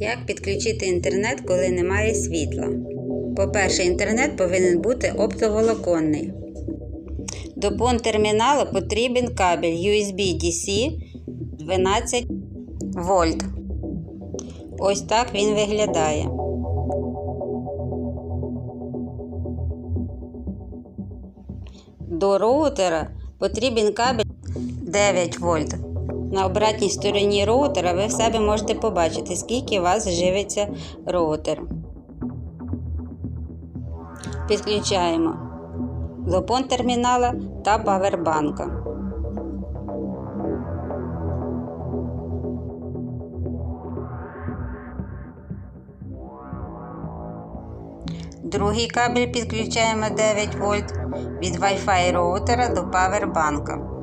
Як підключити інтернет, коли немає світла? По-перше, інтернет повинен бути оптоволоконний. До пон терміналу потрібен кабель USB-DC 12 вольт. Ось так він виглядає. До роутера потрібен кабель 9 вольт. На обратній стороні роутера ви в себе можете побачити, скільки у вас живиться роутер. Підключаємо до пон термінала та павербанка. Другий кабель підключаємо 9 вольт від Wi-Fi роутера до павербанка.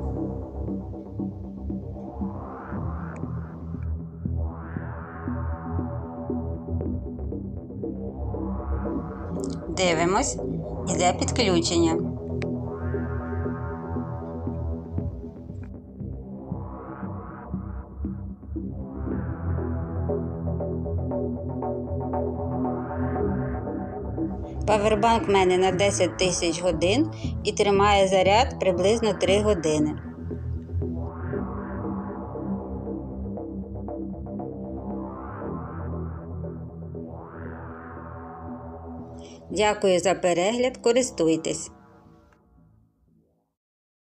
Дивимось, іде підключення. Павербанк в мене на 10 тисяч годин і тримає заряд приблизно 3 години. Дякую за перегляд, користуйтесь.